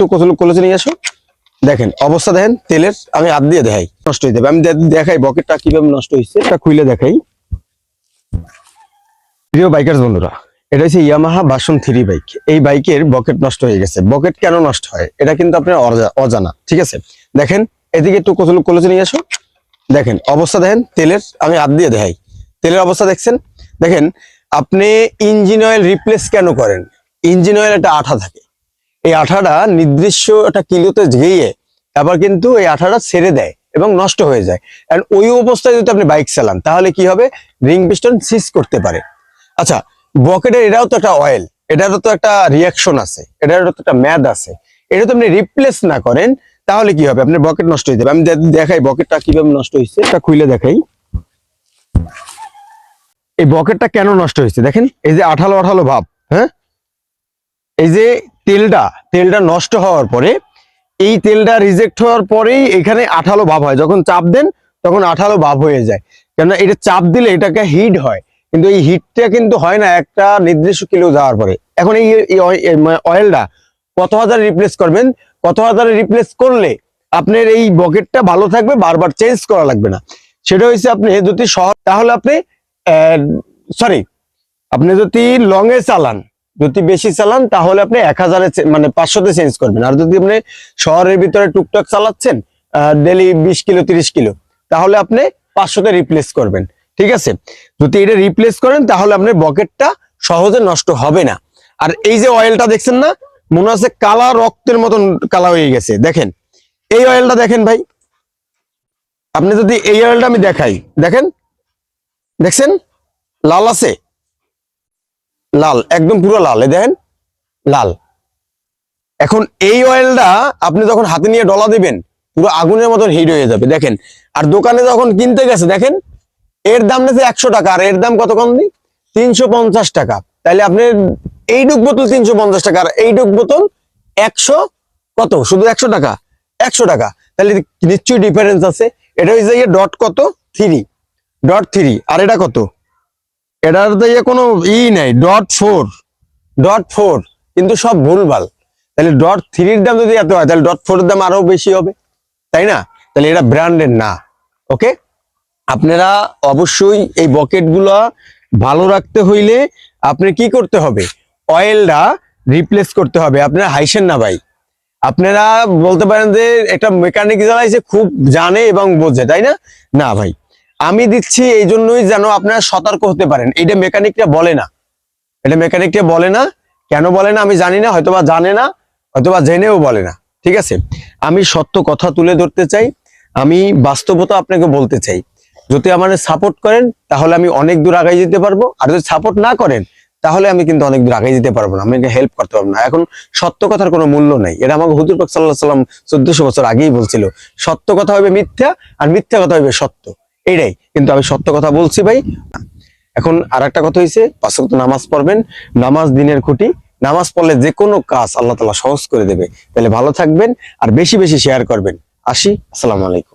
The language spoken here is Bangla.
একটু কলেজে নিয়ে আসো? দেখেন, অবস্থা দেখেন, তেলের আমি হাত দিয়ে দেখাই, নষ্ট হয়ে যাবে আমি দেখাই বকেটটা কীভাবে নষ্ট হয়েছে এটা খুলে দেখাই। প্রিয় বাইকার বন্ধুরা, এটা হচ্ছে ইয়ামাহা বাসন থ্রি বাইক এই বাইকের বকেট নষ্ট হয়ে গেছে। বকেট কেন নষ্ট হয়? এটা কিন্তু আপনার অজা- অজানা, ঠিক আছে? দেখেন, এদিকে একটু কোথাও কলেজে নিয়ে আসো। দেখেন, অবস্থা দেখেন, তেলের আমি হাত দিয়ে দেখাই। তেলের অবস্থা দেখছেন? দেখেন, আপনি ইঞ্জিন অয়েল রিপ্লেস কেন করেন? ইঞ্জিন অয়েল একটা আঠা থাকে। এই আঠাটা নির্দিষ্ট একটা কিলোতে গিয়ে তারপর কিন্তু এই আঠাটা ছেড়ে দেয় এবং নষ্ট হয়ে যায়। আর ওই অবস্থায় যদি আপনি বাইক চালান, তাহলে কি হবে? রিং পিস্টন সিজ করতে পারে। আচ্ছা বকেটের এটাও তো একটা অয়েল এটারও তো একটা রিয়াকশন আছে, এটারও তো একটা ম্যাদ আছে। এটা তো আপনি রিপ্লেস না করেন, তাহলে কি হবে? আপনার বকেট নষ্ট হয়ে যাবে। আমি দেখাই বকেটটা কীভাবে নষ্ট হয়েছে, এটা খুলে দেখাই। এই বকেটটা কেন নষ্ট হয়েছে? দেখেন, এই যে আঠালো আঠালো ভাব হ্যাঁ? এই যে তেলটা তেলটা নষ্ট হওয়ার পরে, এই তেলটা রিজেক্ট হওয়ার পরেই এখানে আঠালো ভাব হয়। যখন চাপ দেন, তখন আঠালো ভাব হয়ে যায়। কেননা এটা চাপ দিলে এটাকে হিট হয়। কিন্তু এই হিটটা কিন্তু হয় না একটা নির্দিষ্ট কিলো যাওয়ার পরে। এখন এই এই অয়- এই মানে অয়েলটা কত হাজার রিপ্লেস করবেন? কত হাজারে রিপ্লেস করলে আপনার এই বকেটটা ভালো থাকবে, বারবার চেঞ্জ করা লাগবে না। সেটা হচ্ছে আপনি যদি শহর, তাহলে আপনি সরি আপনি যদি লং এ চালান যদি বেশি চালান, তাহলে আপনি এক হাজারে মানে পাঁচশোতে চেঞ্জ করবেন। আর যদি আপনি শহরের ভিতরে টুকটাক চালাচ্ছেন ডেলি বিশ কিলো, তিরিশ কিলো, তাহলে আপনি পাঁচশোতে রিপ্লেস করবেন। ঠিক আছে? যদি এটা রিপ্লেস করেন, তাহলে আপনার বকেটটা সহজে নষ্ট হবে না। আর এই যে অয়েলটা দেখছেন না, মনে হচ্ছে কালা রক্তের মতন কালা হয়ে গেছে। দেখেন, এই অয়েলটা দেখেন ভাই। আপনি যদি এই অয়েলটা আমি দেখাই, দেখেন? দেখছেন? লাল আছে? লাল, একদম পুরো লাল, এই দেখেন, লাল। এখন এই অয়েলটা আপনি যখন হাতে নিয়ে ডলা দিবেন, পুরো আগুনের মতন হিট হয়ে যাবে, দেখেন। আর দোকানে যখন কিনতে গেছে, দেখেন, এর দাম নিয়েছে একশো টাকা, আর এর দাম কত কম দিই? তিনশো পঞ্চাশ টাকা। তাহলে আপনি এই ডুক বোতল তিনশো পঞ্চাশ টাকা, আর এই ডুক বোতল একশো কত? শুধু একশো টাকা? একশো টাকা। তাহলে নিশ্চয়ই ডিফারেন্স আছে। এটা হচ্ছে গিয়ে ডট কত? থ্রি ডট থ্রি আর এটা কত? এটার ইয়ে কোনো ই নাই ডট ফোর ডট ফোর কিন্তু সব ভুলভাল। তাহলে ডট থ্রির দাম যদি এত হয়, তাহলে ডট ফোর দাম আরও বেশি হবে, তাই না? তাহলে এটা ব্র্যান্ডের না ওকে আপনারা অবশ্যই এই বকেট ভালো রাখতে হইলে আপনি কি করতে হবে? অয়েলটা রিপ্লেস করতে হবে, আপনারা হাইসেন না ভাই। আপনারা বলতে পারেন যে একটা মেকানিক জ্বালাইছে খুব জানে এবং বোঝে, তাই না? না ভাই। আমি দিচ্ছি এই জন্যই যেন আপনারা সতর্ক হতে পারেন। এটা মেকানিকটা বলে না। এটা মেকানিকটা বলে না। কেন বলে না আমি জানি না, হয়তোবা জানে না, হয়তোবা জেনেও বলে না। ঠিক আছে? আমি সত্য কথা তুলে ধরতে চাই। আমি বাস্তবতা আপনাকে বলতে চাই। যদি আমাদের সাপোর্ট করেন, তাহলে আমি অনেক দূর আগাই যেতে পারব। আর যদি সাপোর্ট না করেন, তাহলে আমি কিন্তু অনেক দূর আগাই যেতে পারব না। আমি হেল্প করতে পারব না। এখন সত্য কথার কোনো মূল্য নাই। এটা আমাকে হুজুর পাক সাল্লাহ সাল্লাম চোদ্দশো বছর আগেই বলছিল, সত্য কথা হবে মিথ্যা, আর মিথ্যা কথা হবে সত্য। এটাই কিন্তু আমি সত্য কথা বলছি ভাই। এখন আর একটা কথা হয়েছে পাশাপাশি নামাজ পড়বেন। নামাজ দিনের খুঁটি। নামাজ পড়লে যে কোনো কাজ আল্লাহ তালা সহজ করে দেবে। তাহলে ভালো থাকবেন আর বেশি বেশি শেয়ার করবেন। আসি, আসসালামু আলাইকুম।